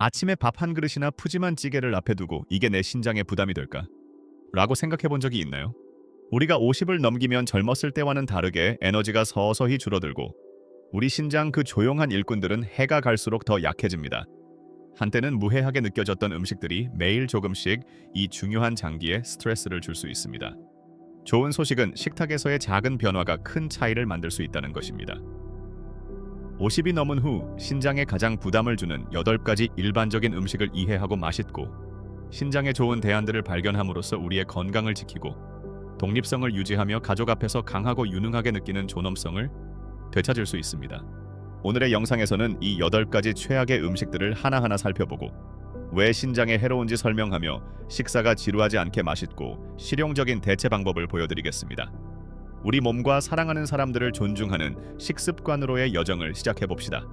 아침에 밥 한 그릇이나 푸짐한 찌개를 앞에 두고 이게 내 신장에 부담이 될까? 라고 생각해 본 적이 있나요? 우리가 50을 넘기면 젊었을 때와는 다르게 에너지가 서서히 줄어들고 우리 신장 그 조용한 일꾼들은 해가 갈수록 더 약해집니다. 한때는 무해하게 느껴졌던 음식들이 매일 조금씩 이 중요한 장기에 스트레스를 줄 수 있습니다. 좋은 소식은 식탁에서의 작은 변화가 큰 차이를 만들 수 있다는 것입니다. 50이 넘은 후 신장에 가장 부담을 주는 8가지 일반적인 음식을 이해하고 맛있고 신장에 좋은 대안들을 발견함으로써 우리의 건강을 지키고 독립성을 유지하며 가족 앞에서 강하고 유능하게 느끼는 존엄성을 되찾을 수 있습니다. 오늘의 영상에서는 이 8가지 최악의 음식들을 하나하나 살펴보고 왜 신장에 해로운지 설명하며 식사가 지루하지 않게 맛있고 실용적인 대체 방법을 보여드리겠습니다. 우리 몸과 사랑하는 사람들을 존중하는 식습관으로의 여정을 시작해 봅시다.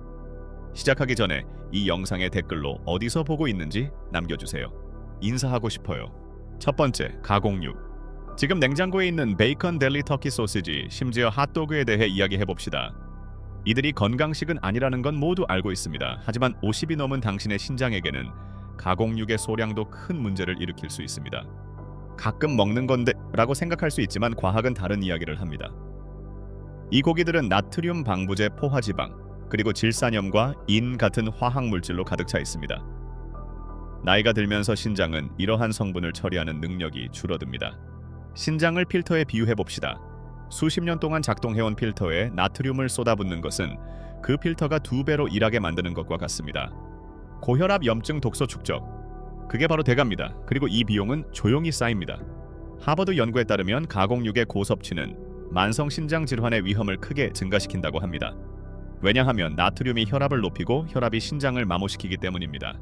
시작하기 전에 이 영상의 댓글로 어디서 보고 있는지 남겨주세요. 인사하고 싶어요. 첫 번째, 가공육. 지금 냉장고에 있는 베이컨 델리 터키 소시지, 심지어 핫도그에 대해 이야기해 봅시다. 이들이 건강식은 아니라는 건 모두 알고 있습니다. 하지만 50이 넘은 당신의 신장에게는 가공육의 소량도 큰 문제를 일으킬 수 있습니다. 가끔 먹는 건데 라고 생각할 수 있지만 과학은 다른 이야기를 합니다. 이 고기들은 나트륨 방부제 포화지방 그리고 질산염과 인 같은 화학 물질로 가득 차 있습니다. 나이가 들면서 신장은 이러한 성분을 처리하는 능력이 줄어듭니다. 신장을 필터에 비유해 봅시다. 수십 년 동안 작동해온 필터에 나트륨을 쏟아붓는 것은 그 필터가 두 배로 일하게 만드는 것과 같습니다. 고혈압 염증 독소 축적. 그게 바로 대가입니다. 그리고 이 비용은 조용히 쌓입니다. 하버드 연구에 따르면 가공육의 고섭취는 만성 신장 질환의 위험을 크게 증가시킨다고 합니다. 왜냐하면 나트륨이 혈압을 높이고 혈압이 신장을 마모시키기 때문입니다.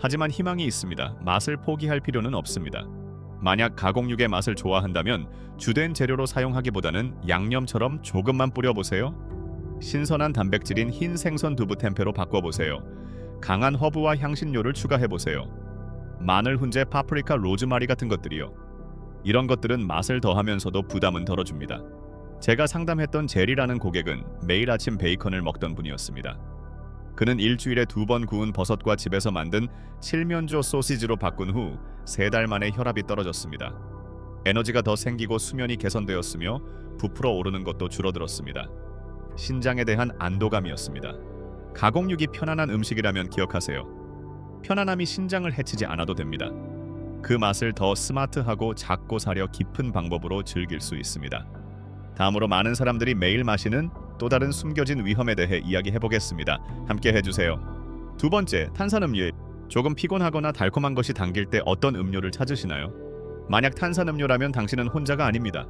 하지만 희망이 있습니다. 맛을 포기할 필요는 없습니다. 만약 가공육의 맛을 좋아한다면 주된 재료로 사용하기보다는 양념처럼 조금만 뿌려보세요. 신선한 단백질인 흰 생선 두부 템페로 바꿔보세요. 강한 허브와 향신료를 추가해보세요. 마늘, 훈제, 파프리카, 로즈마리 같은 것들이요. 이런 것들은 맛을 더하면서도 부담은 덜어줍니다. 제가 상담했던 제리라는 고객은 매일 아침 베이컨을 먹던 분이었습니다. 그는 일주일에 두 번 구운 버섯과 집에서 만든 칠면조 소시지로 바꾼 후 세 달 만에 혈압이 떨어졌습니다. 에너지가 더 생기고 수면이 개선되었으며 부풀어 오르는 것도 줄어들었습니다. 신장에 대한 안도감이었습니다. 가공육이 편안한 음식이라면 기억하세요. 편안함이 신장을 해치지 않아도 됩니다. 그 맛을 더 스마트하고 작고 사려 깊은 방법으로 즐길 수 있습니다. 다음으로 많은 사람들이 매일 마시는 또 다른 숨겨진 위험에 대해 이야기해 보겠습니다. 함께 해주세요. 두 번째, 탄산음료. 조금 피곤하거나 달콤한 것이 당길 때 어떤 음료를 찾으시나요? 만약 탄산음료라면 당신은 혼자가 아닙니다.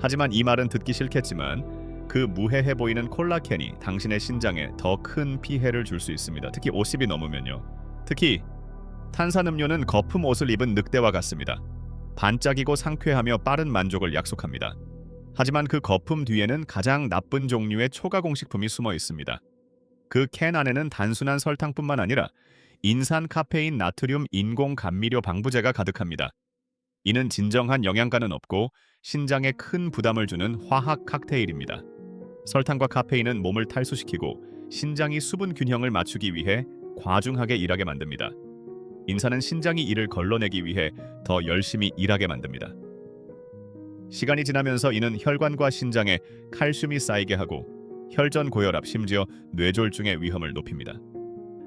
하지만 이 말은 듣기 싫겠지만 그 무해해 보이는 콜라캔이 당신의 신장에 더 큰 피해를 줄 수 있습니다. 특히 50이 넘으면요. 특히 탄산음료는 거품 옷을 입은 늑대와 같습니다. 반짝이고 상쾌하며 빠른 만족을 약속합니다. 하지만 그 거품 뒤에는 가장 나쁜 종류의 초가 공식품이 숨어 있습니다. 그 캔 안에는 단순한 설탕뿐만 아니라 인산 카페인 나트륨 인공 감미료 방부제가 가득합니다. 이는 진정한 영양가는 없고 신장에 큰 부담을 주는 화학 칵테일입니다. 설탕과 카페인은 몸을 탈수시키고 신장이 수분 균형을 맞추기 위해 과중하게 일하게 만듭니다. 인산은 신장이 이를 걸러내기 위해 더 열심히 일하게 만듭니다. 시간이 지나면서 이는 혈관과 신장에 칼슘이 쌓이게 하고 혈전 고혈압 심지어 뇌졸중의 위험을 높입니다.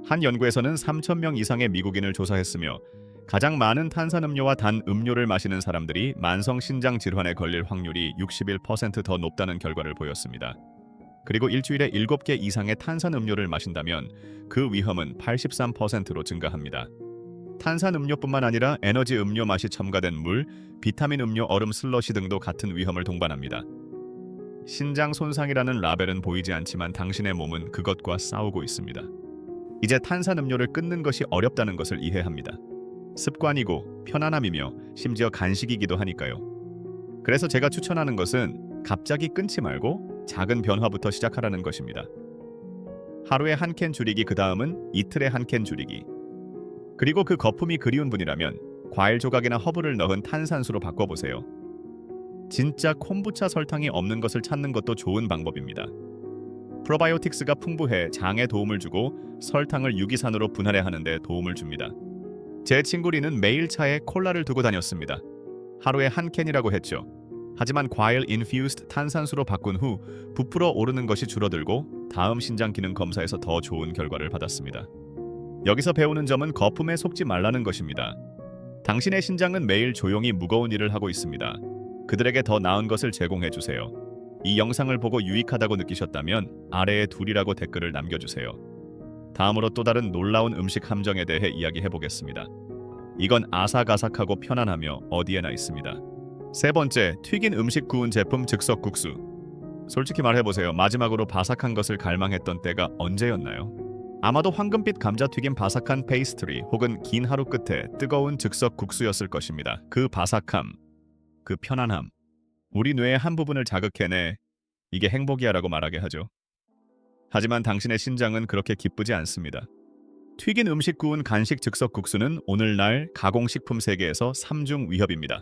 한 연구에서는 3천 명 이상의 미국인을 조사했으며 가장 많은 탄산음료와 단 음료를 마시는 사람들이 만성 신장 질환에 걸릴 확률이 61%더 높다는 결과를 보였습니다. 그리고 일주일에 7개 이상의 탄산음료를 마신다면 그 위험은 83%로 증가합니다. 탄산 음료뿐만 아니라 에너지 음료 맛이 첨가된 물, 비타민 음료 얼음 슬러시 등도 같은 위험을 동반합니다. 신장 손상이라는 라벨은 보이지 않지만 당신의 몸은 그것과 싸우고 있습니다. 이제 탄산 음료를 끊는 것이 어렵다는 것을 이해합니다. 습관이고 편안함이며 심지어 간식이기도 하니까요. 그래서 제가 추천하는 것은 갑자기 끊지 말고 작은 변화부터 시작하라는 것입니다. 하루에 한 캔 줄이기 그 다음은 이틀에 한 캔 줄이기 그리고 그 거품이 그리운 분이라면 과일 조각이나 허브를 넣은 탄산수로 바꿔보세요. 진짜 콤부차 설탕이 없는 것을 찾는 것도 좋은 방법입니다. 프로바이오틱스가 풍부해 장에 도움을 주고 설탕을 유기산으로 분할해 하는데 도움을 줍니다. 제 친구 리는 매일 차에 콜라를 두고 다녔습니다. 하루에 한 캔이라고 했죠. 하지만 과일 인퓨스드 탄산수로 바꾼 후 부풀어 오르는 것이 줄어들고 다음 신장 기능 검사에서 더 좋은 결과를 받았습니다. 여기서 배우는 점은 거품에 속지 말라는 것입니다. 당신의 신장은 매일 조용히 무거운 일을 하고 있습니다. 그들에게 더 나은 것을 제공해 주세요. 이 영상을 보고 유익하다고 느끼셨다면 아래에 둘이라고 댓글을 남겨주세요. 다음으로 또 다른 놀라운 음식 함정에 대해 이야기해 보겠습니다. 이건 아삭아삭하고 편안하며 어디에나 있습니다. 세 번째, 튀긴 음식 구운 제품 즉석국수. 솔직히 말해보세요. 마지막으로 바삭한 것을 갈망했던 때가 언제였나요? 아마도 황금빛 감자튀김 바삭한 페이스트리 혹은 긴 하루 끝에 뜨거운 즉석국수였을 것입니다. 그 바삭함, 그 편안함, 우리 뇌의 한 부분을 자극해내 이게 행복이야 라고 말하게 하죠. 하지만 당신의 신장은 그렇게 기쁘지 않습니다. 튀긴 음식 구운 간식 즉석국수는 오늘날 가공식품 세계에서 3중 위협입니다.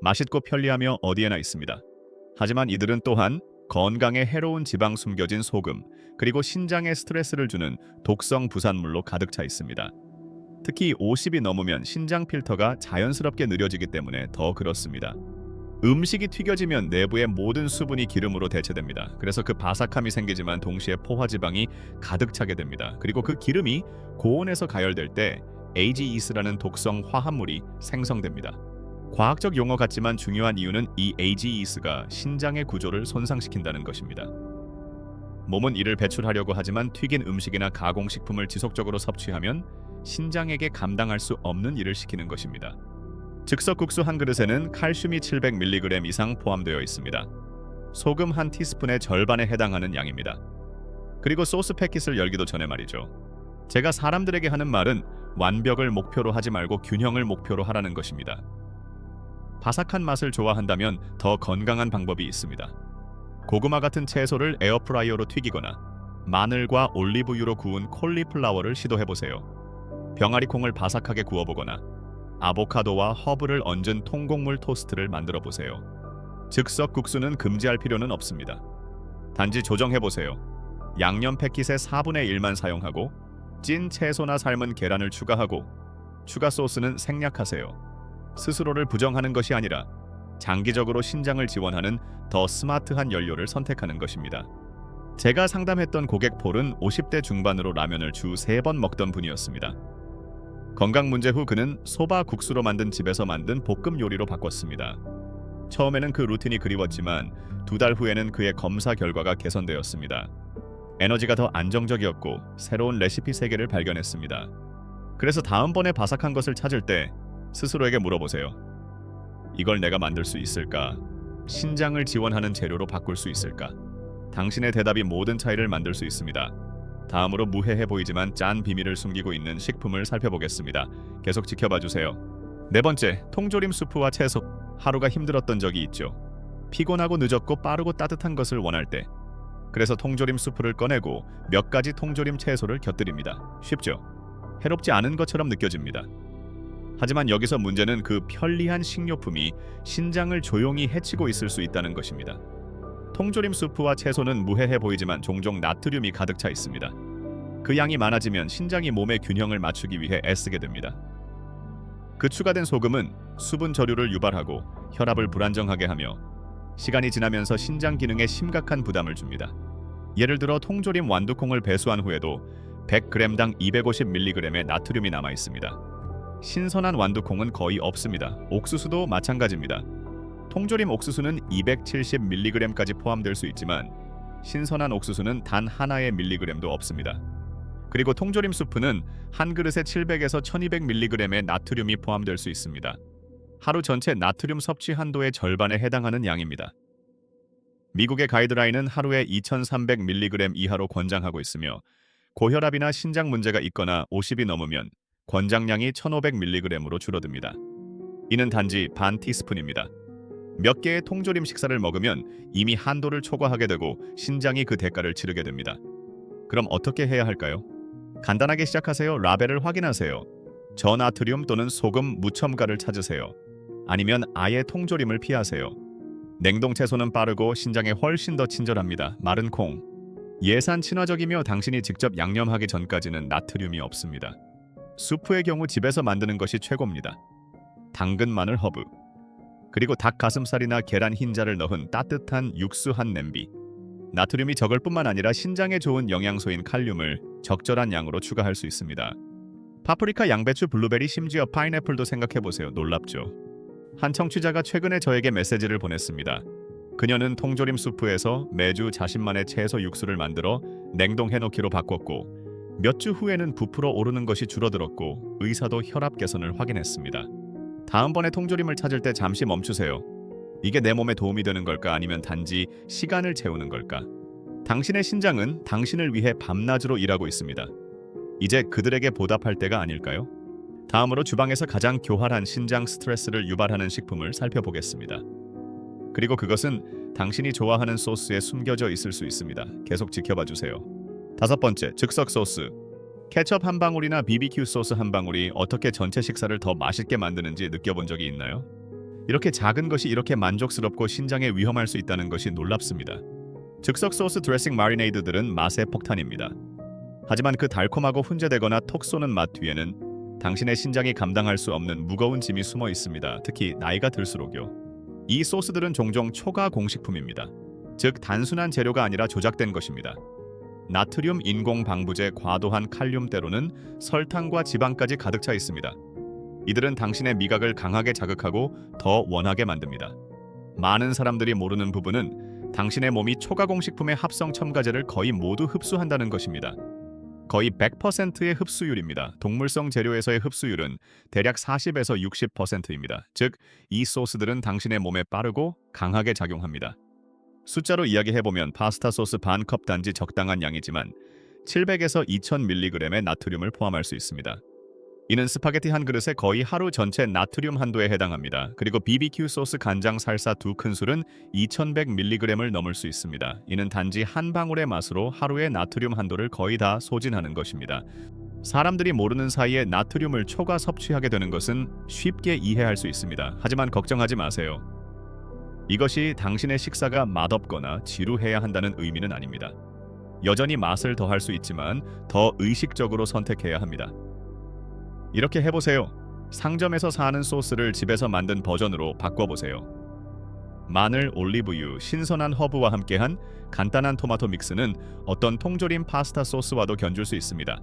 맛있고 편리하며 어디에나 있습니다. 하지만 이들은 또한 건강에 해로운 지방 숨겨진 소금, 그리고 신장에 스트레스를 주는 독성 부산물로 가득 차 있습니다. 특히 50이 넘으면 신장 필터가 자연스럽게 느려지기 때문에 더 그렇습니다. 음식이 튀겨지면 내부의 모든 수분이 기름으로 대체됩니다. 그래서 그 바삭함이 생기지만 동시에 포화지방이 가득 차게 됩니다. 그리고 그 기름이 고온에서 가열될 때 AGEs라는 독성 화합물이 생성됩니다. 과학적 용어 같지만 중요한 이유는 이 AGEs가 신장의 구조를 손상시킨다는 것입니다. 몸은 이를 배출하려고 하지만 튀긴 음식이나 가공식품을 지속적으로 섭취하면 신장에게 감당할 수 없는 일을 시키는 것입니다. 즉석국수 한 그릇에는 칼슘이 700mg 이상 포함되어 있습니다. 소금 한 티스푼의 절반에 해당하는 양입니다. 그리고 소스 패킷을 열기도 전에 말이죠. 제가 사람들에게 하는 말은 완벽을 목표로 하지 말고 균형을 목표로 하라는 것입니다. 바삭한 맛을 좋아한다면 더 건강한 방법이 있습니다. 고구마 같은 채소를 에어프라이어로 튀기거나 마늘과 올리브유로 구운 콜리플라워를 시도해 보세요. 병아리 콩을 바삭하게 구워보거나 아보카도와 허브를 얹은 통곡물 토스트를 만들어 보세요. 즉석 국수는 금지할 필요는 없습니다. 단지 조정해 보세요. 양념 패킷의 4분의 1만 사용하고 찐 채소나 삶은 계란을 추가하고 추가 소스는 생략하세요. 스스로를 부정하는 것이 아니라 장기적으로 신장을 지원하는 더 스마트한 연료를 선택하는 것입니다. 제가 상담했던 고객 폴은 50대 중반으로 라면을 주 3번 먹던 분이었습니다. 건강 문제 후 그는 소바 국수로 만든 집에서 만든 볶음 요리로 바꿨습니다. 처음에는 그 루틴이 그리웠지만 두 달 후에는 그의 검사 결과가 개선되었습니다. 에너지가 더 안정적이었고 새로운 레시피 세계를 발견했습니다. 그래서 다음번에 바삭한 것을 찾을 때 스스로에게 물어보세요. 이걸 내가 만들 수 있을까? 신장을 지원하는 재료로 바꿀 수 있을까? 당신의 대답이 모든 차이를 만들 수 있습니다. 다음으로 무해해 보이지만 짠 비밀을 숨기고 있는 식품을 살펴보겠습니다. 계속 지켜봐 주세요. 네 번째, 통조림 수프와 채소. 하루가 힘들었던 적이 있죠. 피곤하고 늦었고 빠르고 따뜻한 것을 원할 때. 그래서 통조림 수프를 꺼내고 몇 가지 통조림 채소를 곁들입니다. 쉽죠? 해롭지 않은 것처럼 느껴집니다. 하지만 여기서 문제는 그 편리한 식료품이 신장을 조용히 해치고 있을 수 있다는 것입니다. 통조림 수프와 채소는 무해해 보이지만 종종 나트륨이 가득 차 있습니다. 그 양이 많아지면 신장이 몸의 균형을 맞추기 위해 애쓰게 됩니다. 그 추가된 소금은 수분 저류를 유발하고 혈압을 불안정하게 하며 시간이 지나면서 신장 기능에 심각한 부담을 줍니다. 예를 들어 통조림 완두콩을 배수한 후에도 100g당 250mg의 나트륨이 남아 있습니다. 신선한 완두콩은 거의 없습니다. 옥수수도 마찬가지입니다. 통조림 옥수수는 270mg까지 포함될 수 있지만 신선한 옥수수는 단 하나의 밀리그램도 없습니다. 그리고 통조림 수프는 한 그릇에 700에서 1200mg의 나트륨이 포함될 수 있습니다. 하루 전체 나트륨 섭취 한도의 절반에 해당하는 양입니다. 미국의 가이드라인은 하루에 2300mg 이하로 권장하고 있으며 고혈압이나 신장 문제가 있거나 50이 넘으면 권장량이 1500mg으로 줄어듭니다. 이는 단지 반 티스푼입니다. 몇 개의 통조림 식사를 먹으면 이미 한도를 초과하게 되고 신장이 그 대가를 치르게 됩니다. 그럼 어떻게 해야 할까요? 간단하게 시작하세요. 라벨을 확인하세요. 저나트륨 또는 소금 무첨가를 찾으세요. 아니면 아예 통조림을 피하세요. 냉동 채소는 빠르고 신장에 훨씬 더 친절합니다. 마른 콩, 예산 친화적이며 당신이 직접 양념하기 전까지는 나트륨이 없습니다. 수프의 경우 집에서 만드는 것이 최고입니다. 당근, 마늘, 허브 그리고 닭 가슴살이나 계란 흰자를 넣은 따뜻한 육수 한 냄비. 나트륨이 적을 뿐만 아니라 신장에 좋은 영양소인 칼륨을 적절한 양으로 추가할 수 있습니다. 파프리카, 양배추, 블루베리, 심지어 파인애플도 생각해 보세요. 놀랍죠? 한 청취자가 최근에 저에게 메시지를 보냈습니다. 그녀는 통조림 수프에서 매주 자신만의 채소 육수를 만들어 냉동해 놓기로 바꿨고 몇 주 후에는 부풀어 오르는 것이 줄어들었고 의사도 혈압 개선을 확인했습니다. 다음번에 통조림을 찾을 때 잠시 멈추세요. 이게 내 몸에 도움이 되는 걸까 아니면 단지 시간을 채우는 걸까? 당신의 신장은 당신을 위해 밤낮으로 일하고 있습니다. 이제 그들에게 보답할 때가 아닐까요? 다음으로 주방에서 가장 교활한 신장 스트레스를 유발하는 식품을 살펴보겠습니다. 그리고 그것은 당신이 좋아하는 소스에 숨겨져 있을 수 있습니다. 계속 지켜봐 주세요. 다섯 번째, 즉석 소스. 케첩 한 방울이나 BBQ 소스 한 방울이 어떻게 전체 식사를 더 맛있게 만드는지 느껴본 적이 있나요? 이렇게 작은 것이 이렇게 만족스럽고 신장에 위험할 수 있다는 것이 놀랍습니다. 즉석 소스 드레싱 마리네이드들은 맛의 폭탄입니다. 하지만 그 달콤하고 훈제되거나 톡 쏘는 맛 뒤에는 당신의 신장이 감당할 수 없는 무거운 짐이 숨어 있습니다. 특히 나이가 들수록요. 이 소스들은 종종 초가 공식품입니다. 즉 단순한 재료가 아니라 조작된 것입니다. 나트륨 인공 방부제 과도한 칼륨 때로는 설탕과 지방까지 가득 차 있습니다. 이들은 당신의 미각을 강하게 자극하고 더 원하게 만듭니다. 많은 사람들이 모르는 부분은 당신의 몸이 초가공식품의 합성 첨가제를 거의 모두 흡수한다는 것입니다. 거의 100%의 흡수율입니다. 동물성 재료에서의 흡수율은 대략 40에서 60%입니다. 즉, 이 소스들은 당신의 몸에 빠르고 강하게 작용합니다. 숫자로 이야기해보면 파스타 소스 반 컵 단지 적당한 양이지만 700에서 2000mg의 나트륨을 포함할 수 있습니다. 이는 스파게티 한 그릇에 거의 하루 전체 나트륨 한도에 해당합니다. 그리고 BBQ 소스 간장 살사 두 큰술은 2100mg을 넘을 수 있습니다. 이는 단지 한 방울의 맛으로 하루의 나트륨 한도를 거의 다 소진하는 것입니다. 사람들이 모르는 사이에 나트륨을 초과 섭취하게 되는 것은 쉽게 이해할 수 있습니다. 하지만 걱정하지 마세요. 이것이 당신의 식사가 맛없거나 지루해야 한다는 의미는 아닙니다. 여전히 맛을 더할 수 있지만 더 의식적으로 선택해야 합니다. 이렇게 해보세요. 상점에서 사는 소스를 집에서 만든 버전으로 바꿔보세요. 마늘, 올리브유, 신선한 허브와 함께한 간단한 토마토 믹스는 어떤 통조림 파스타 소스와도 견줄 수 있습니다.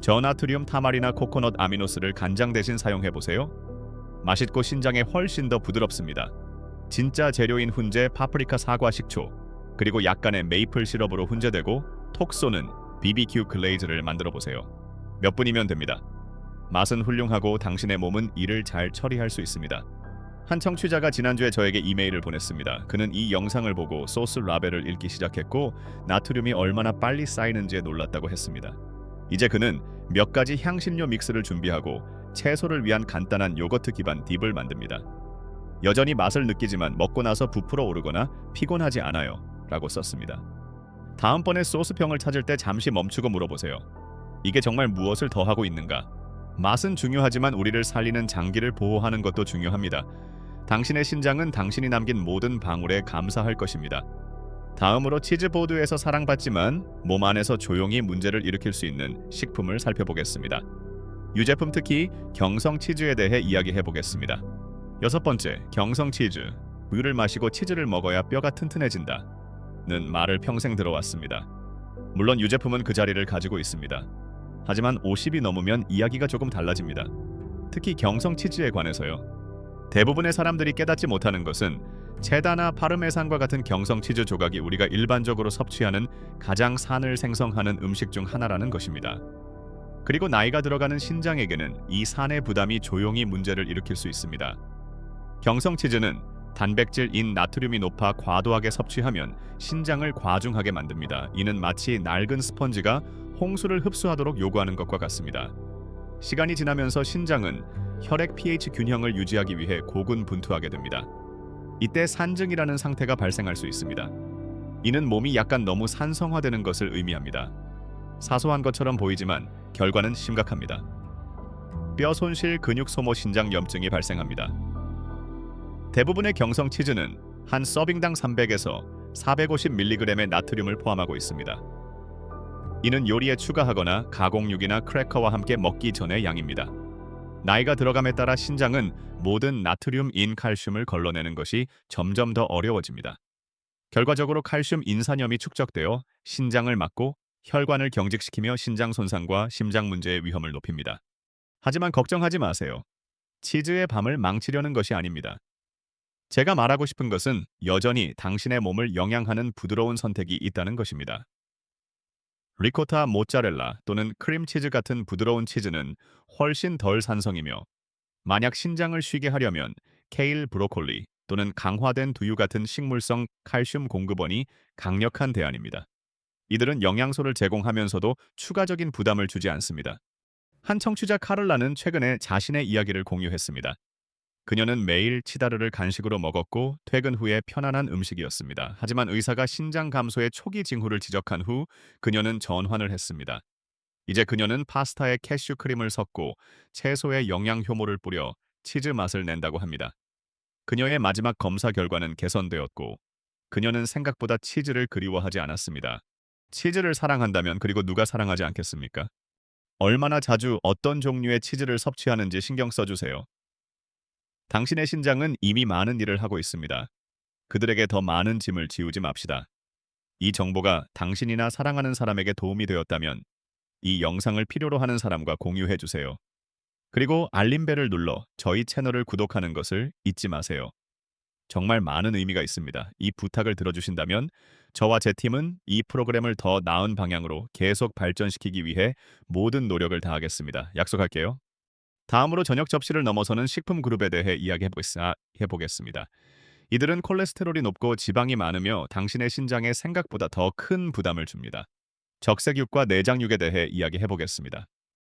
저나트륨 타마리나 코코넛 아미노스를 간장 대신 사용해보세요. 맛있고 신장에 훨씬 더 부드럽습니다. 진짜 재료인 훈제, 파프리카 사과 식초, 그리고 약간의 메이플 시럽으로 훈제되고 톡 쏘는 BBQ 글레이즈를 만들어 보세요. 몇 분이면 됩니다. 맛은 훌륭하고 당신의 몸은 이를 잘 처리할 수 있습니다. 한 청취자가 지난주에 저에게 이메일을 보냈습니다. 그는 이 영상을 보고 소스 라벨을 읽기 시작했고 나트륨이 얼마나 빨리 쌓이는지에 놀랐다고 했습니다. 이제 그는 몇 가지 향신료 믹스를 준비하고 채소를 위한 간단한 요거트 기반 딥을 만듭니다. 여전히 맛을 느끼지만 먹고 나서 부풀어 오르거나 피곤하지 않아요. 라고 썼습니다. 다음번에 소스병을 찾을 때 잠시 멈추고 물어보세요. 이게 정말 무엇을 더하고 있는가? 맛은 중요하지만 우리를 살리는 장기를 보호하는 것도 중요합니다. 당신의 신장은 당신이 남긴 모든 방울에 감사할 것입니다. 다음으로 치즈보드에서 사랑받지만 몸 안에서 조용히 문제를 일으킬 수 있는 식품을 살펴보겠습니다. 유제품 특히 경성 치즈에 대해 이야기해 보겠습니다. 여섯 번째, 경성 치즈. 우유를 마시고 치즈를 먹어야 뼈가 튼튼해진다. 는 말을 평생 들어왔습니다. 물론 유제품은 그 자리를 가지고 있습니다. 하지만 50이 넘으면 이야기가 조금 달라집니다. 특히 경성 치즈에 관해서요. 대부분의 사람들이 깨닫지 못하는 것은 체다나 파르메산과 같은 경성 치즈 조각이 우리가 일반적으로 섭취하는 가장 산을 생성하는 음식 중 하나라는 것입니다. 그리고 나이가 들어가는 신장에게는 이 산의 부담이 조용히 문제를 일으킬 수 있습니다. 경성 치즈는 단백질인 나트륨이 높아 과도하게 섭취하면 신장을 과중하게 만듭니다. 이는 마치 낡은 스펀지가 홍수를 흡수하도록 요구하는 것과 같습니다. 시간이 지나면서 신장은 혈액 pH 균형을 유지하기 위해 고군분투하게 됩니다. 이때 산증이라는 상태가 발생할 수 있습니다. 이는 몸이 약간 너무 산성화되는 것을 의미합니다. 사소한 것처럼 보이지만 결과는 심각합니다. 뼈 손실, 근육 소모, 신장 염증이 발생합니다. 대부분의 경성 치즈는 한 서빙당 300에서 450mg의 나트륨을 포함하고 있습니다. 이는 요리에 추가하거나 가공육이나 크래커와 함께 먹기 전의 양입니다. 나이가 들어감에 따라 신장은 모든 나트륨 인 칼슘을 걸러내는 것이 점점 더 어려워집니다. 결과적으로 칼슘 인산염이 축적되어 신장을 막고 혈관을 경직시키며 신장 손상과 심장 문제의 위험을 높입니다. 하지만 걱정하지 마세요. 치즈의 밤을 망치려는 것이 아닙니다. 제가 말하고 싶은 것은 여전히 당신의 몸을 영양하는 부드러운 선택이 있다는 것입니다. 리코타 모짜렐라 또는 크림치즈 같은 부드러운 치즈는 훨씬 덜 산성이며 만약 신장을 쉬게 하려면 케일 브로콜리 또는 강화된 두유 같은 식물성 칼슘 공급원이 강력한 대안입니다. 이들은 영양소를 제공하면서도 추가적인 부담을 주지 않습니다. 한 청취자 카를라는 최근에 자신의 이야기를 공유했습니다. 그녀는 매일 치다르를 간식으로 먹었고 퇴근 후에 편안한 음식이었습니다. 하지만 의사가 신장 감소의 초기 징후를 지적한 후 그녀는 전환을 했습니다. 이제 그녀는 파스타에 캐슈 크림을 섞고 채소에 영양 효모를 뿌려 치즈 맛을 낸다고 합니다. 그녀의 마지막 검사 결과는 개선되었고 그녀는 생각보다 치즈를 그리워하지 않았습니다. 치즈를 사랑한다면 그리고 누가 사랑하지 않겠습니까? 얼마나 자주 어떤 종류의 치즈를 섭취하는지 신경 써주세요. 당신의 신장은 이미 많은 일을 하고 있습니다. 그들에게 더 많은 짐을 지우지 맙시다. 이 정보가 당신이나 사랑하는 사람에게 도움이 되었다면 이 영상을 필요로 하는 사람과 공유해 주세요. 그리고 알림벨을 눌러 저희 채널을 구독하는 것을 잊지 마세요. 정말 많은 의미가 있습니다. 이 부탁을 들어주신다면 저와 제 팀은 이 프로그램을 더 나은 방향으로 계속 발전시키기 위해 모든 노력을 다하겠습니다. 약속할게요. 다음으로 저녁 접시를 넘어서는 식품 그룹에 대해 이야기해보겠습니다. 이들은 콜레스테롤이 높고 지방이 많으며 당신의 신장에 생각보다 더 큰 부담을 줍니다. 적색육과 내장육에 대해 이야기해보겠습니다.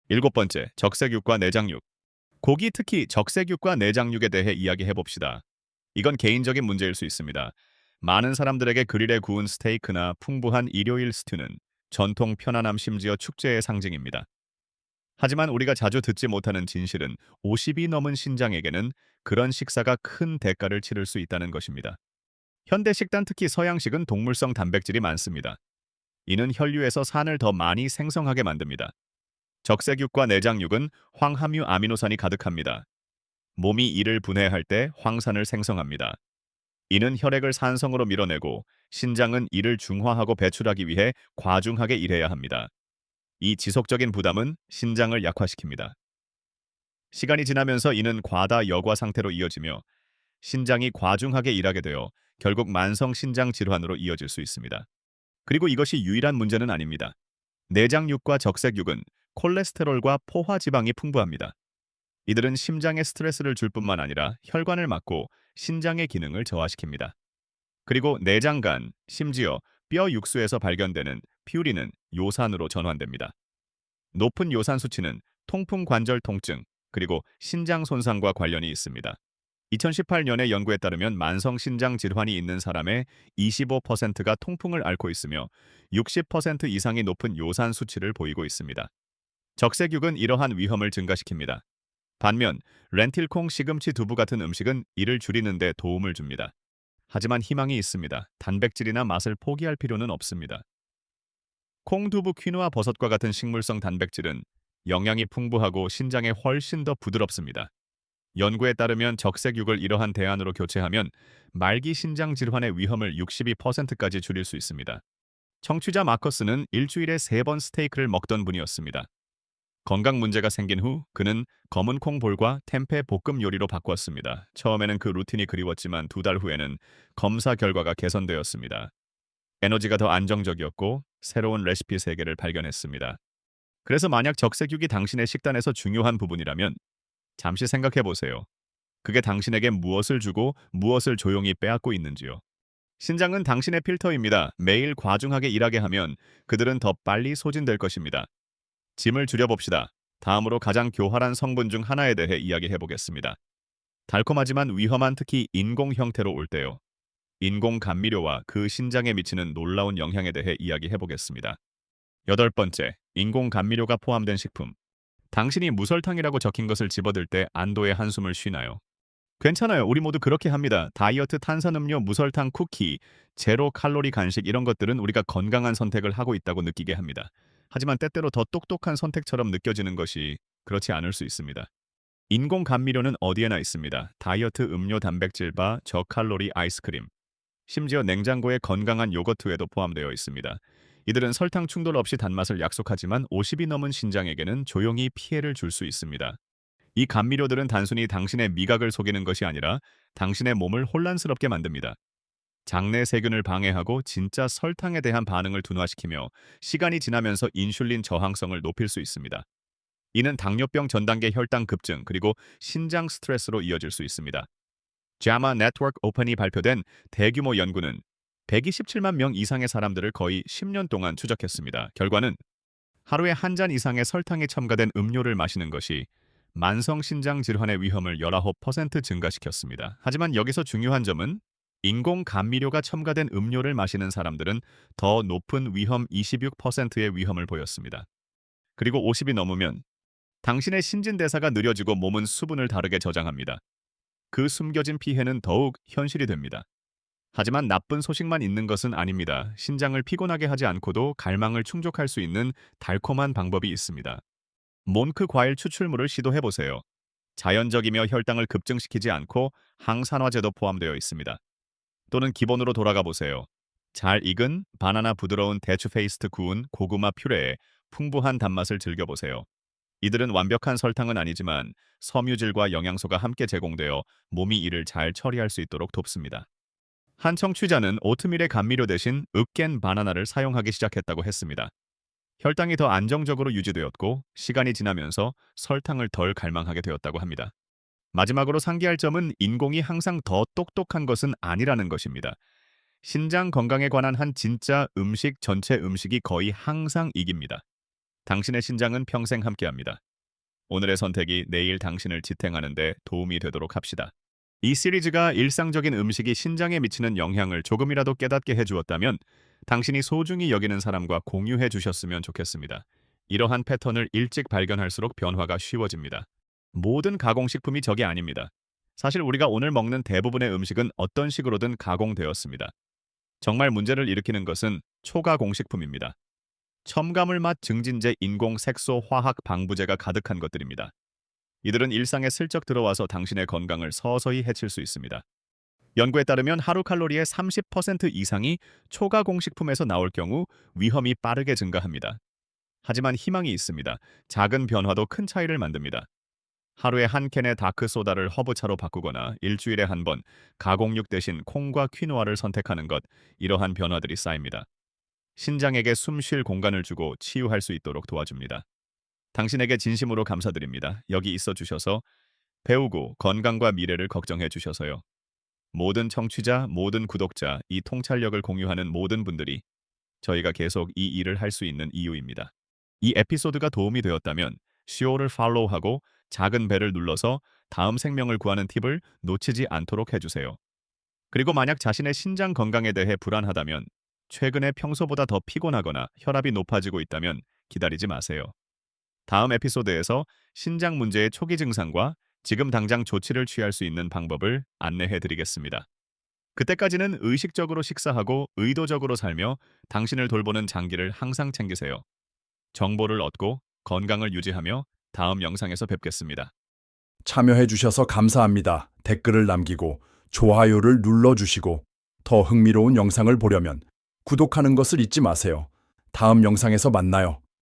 일곱 번째, 적색육과 내장육. 고기 특히 적색육과 내장육에 대해 이야기해봅시다. 이건 개인적인 문제일 수 있습니다. 많은 사람들에게 그릴에 구운 스테이크나 풍부한 일요일 스튜는 전통 편안함 심지어 축제의 상징입니다. 하지만 우리가 자주 듣지 못하는 진실은 50이 넘은 신장에게는 그런 식사가 큰 대가를 치를 수 있다는 것입니다. 현대 식단 특히 서양식은 동물성 단백질이 많습니다. 이는 혈류에서 산을 더 많이 생성하게 만듭니다. 적색육과 내장육은 황함유 아미노산이 가득합니다. 몸이 이를 분해할 때 황산을 생성합니다. 이는 혈액을 산성으로 밀어내고 신장은 이를 중화하고 배출하기 위해 과중하게 일해야 합니다. 이 지속적인 부담은 신장을 약화시킵니다. 시간이 지나면서 이는 과다 여과 상태로 이어지며 신장이 과중하게 일하게 되어 결국 만성 신장 질환으로 이어질 수 있습니다. 그리고 이것이 유일한 문제는 아닙니다. 내장육과 적색육은 콜레스테롤과 포화지방이 풍부합니다. 이들은 심장에 스트레스를 줄 뿐만 아니라 혈관을 막고 신장의 기능을 저하시킵니다. 그리고 내장간, 심지어 뼈 육수에서 발견되는 피우리는 요산으로 전환됩니다. 높은 요산 수치는 통풍 관절 통증, 그리고 신장 손상과 관련이 있습니다. 2018년의 연구에 따르면 만성 신장 질환이 있는 사람의 25%가 통풍을 앓고 있으며 60% 이상이 높은 요산 수치를 보이고 있습니다. 적색육은 이러한 위험을 증가시킵니다. 반면 렌틸콩, 시금치, 두부 같은 음식은 이를 줄이는 데 도움을 줍니다. 하지만 희망이 있습니다. 단백질이나 맛을 포기할 필요는 없습니다. 콩, 두부, 퀴노아, 버섯과 같은 식물성 단백질은 영양이 풍부하고 신장에 훨씬 더 부드럽습니다. 연구에 따르면 적색육을 이러한 대안으로 교체하면 말기 신장 질환의 위험을 62%까지 줄일 수 있습니다. 청취자 마커스는 일주일에 3번 스테이크를 먹던 분이었습니다. 건강 문제가 생긴 후 그는 검은 콩볼과 템페 볶음 요리로 바꿨습니다. 처음에는 그 루틴이 그리웠지만 두 달 후에는 검사 결과가 개선되었습니다. 에너지가 더 안정적이었고 새로운 레시피 세계를 발견했습니다. 그래서 만약 적색육이 당신의 식단에서 중요한 부분이라면 잠시 생각해 보세요. 그게 당신에게 무엇을 주고 무엇을 조용히 빼앗고 있는지요. 신장은 당신의 필터입니다. 매일 과중하게 일하게 하면 그들은 더 빨리 소진될 것입니다. 짐을 줄여봅시다. 다음으로 가장 교활한 성분 중 하나에 대해 이야기해 보겠습니다. 달콤하지만 위험한 특히 인공 형태로 올 때요. 인공 감미료와 그 신장에 미치는 놀라운 영향에 대해 이야기해 보겠습니다. 여덟 번째, 인공 감미료가 포함된 식품. 당신이 무설탕이라고 적힌 것을 집어들 때 안도의 한숨을 쉬나요? 괜찮아요. 우리 모두 그렇게 합니다. 다이어트 탄산음료, 무설탕 쿠키, 제로 칼로리 간식 이런 것들은 우리가 건강한 선택을 하고 있다고 느끼게 합니다. 하지만 때때로 더 똑똑한 선택처럼 느껴지는 것이 그렇지 않을 수 있습니다. 인공 감미료는 어디에나 있습니다. 다이어트 음료 단백질바, 저칼로리 아이스크림, 심지어 냉장고에 건강한 요거트에도 포함되어 있습니다. 이들은 설탕 충돌 없이 단맛을 약속하지만 50이 넘은 신장에게는 조용히 피해를 줄 수 있습니다. 이 감미료들은 단순히 당신의 미각을 속이는 것이 아니라 당신의 몸을 혼란스럽게 만듭니다. 장내 세균을 방해하고 진짜 설탕에 대한 반응을 둔화시키며 시간이 지나면서 인슐린 저항성을 높일 수 있습니다. 이는 당뇨병 전단계 혈당 급증 그리고 신장 스트레스로 이어질 수 있습니다. 자마 네트워크 오픈이 발표된 대규모 연구는 127만 명 이상의 사람들을 거의 10년 동안 추적했습니다. 결과는 하루에 한 잔 이상의 설탕이 첨가된 음료를 마시는 것이 만성 신장 질환의 위험을 19% 증가시켰습니다. 하지만 여기서 중요한 점은 인공 감미료가 첨가된 음료를 마시는 사람들은 더 높은 위험 26%의 위험을 보였습니다. 그리고 50이 넘으면 당신의 신진대사가 느려지고 몸은 수분을 다르게 저장합니다. 그 숨겨진 피해는 더욱 현실이 됩니다. 하지만 나쁜 소식만 있는 것은 아닙니다. 신장을 피곤하게 하지 않고도 갈망을 충족할 수 있는 달콤한 방법이 있습니다. 몬크 과일 추출물을 시도해 보세요. 자연적이며 혈당을 급증시키지 않고 항산화제도 포함되어 있습니다. 또는 기본으로 돌아가 보세요. 잘 익은 바나나 부드러운 대추 페이스트 구운 고구마 퓨레에 풍부한 단맛을 즐겨보세요. 이들은 완벽한 설탕은 아니지만 섬유질과 영양소가 함께 제공되어 몸이 이를 잘 처리할 수 있도록 돕습니다. 한 청취자는 오트밀의 감미료 대신 으깬 바나나를 사용하기 시작했다고 했습니다. 혈당이 더 안정적으로 유지되었고 시간이 지나면서 설탕을 덜 갈망하게 되었다고 합니다. 마지막으로 상기할 점은 인공이 항상 더 똑똑한 것은 아니라는 것입니다. 신장 건강에 관한 한 진짜 음식 전체 음식이 거의 항상 이깁니다. 당신의 신장은 평생 함께합니다. 오늘의 선택이 내일 당신을 지탱하는 데 도움이 되도록 합시다. 이 시리즈가 일상적인 음식이 신장에 미치는 영향을 조금이라도 깨닫게 해주었다면 당신이 소중히 여기는 사람과 공유해 주셨으면 좋겠습니다. 이러한 패턴을 일찍 발견할수록 변화가 쉬워집니다. 모든 가공식품이 적이 아닙니다. 사실 우리가 오늘 먹는 대부분의 음식은 어떤 식으로든 가공되었습니다. 정말 문제를 일으키는 것은 초가공식품입니다. 첨가물 맛 증진제, 인공 색소, 화학 방부제가 가득한 것들입니다. 이들은 일상에 슬쩍 들어와서 당신의 건강을 서서히 해칠 수 있습니다. 연구에 따르면 하루 칼로리의 30% 이상이 초가 공식품에서 나올 경우 위험이 빠르게 증가합니다. 하지만 희망이 있습니다. 작은 변화도 큰 차이를 만듭니다. 하루에 한 캔의 다크 소다를 허브차로 바꾸거나 일주일에 한 번 가공육 대신 콩과 퀴노아를 선택하는 것, 이러한 변화들이 쌓입니다. 신장에게 숨 쉴 공간을 주고 치유할 수 있도록 도와줍니다. 당신에게 진심으로 감사드립니다. 여기 있어 주셔서 배우고 건강과 미래를 걱정해 주셔서요. 모든 청취자, 모든 구독자, 이 통찰력을 공유하는 모든 분들이 저희가 계속 이 일을 할 수 있는 이유입니다. 이 에피소드가 도움이 되었다면 쇼를 팔로우하고 작은 벨을 눌러서 다음 생명을 구하는 팁을 놓치지 않도록 해주세요. 그리고 만약 자신의 신장 건강에 대해 불안하다면 최근에 평소보다 더 피곤하거나 혈압이 높아지고 있다면 기다리지 마세요. 다음 에피소드에서 신장 문제의 초기 증상과 지금 당장 조치를 취할 수 있는 방법을 안내해 드리겠습니다. 그때까지는 의식적으로 식사하고 의도적으로 살며 당신을 돌보는 장기를 항상 챙기세요. 정보를 얻고 건강을 유지하며 다음 영상에서 뵙겠습니다. 참여해 주셔서 감사합니다. 댓글을 남기고 좋아요를 눌러주시고 더 흥미로운 영상을 보려면 구독하는 것을 잊지 마세요. 다음 영상에서 만나요.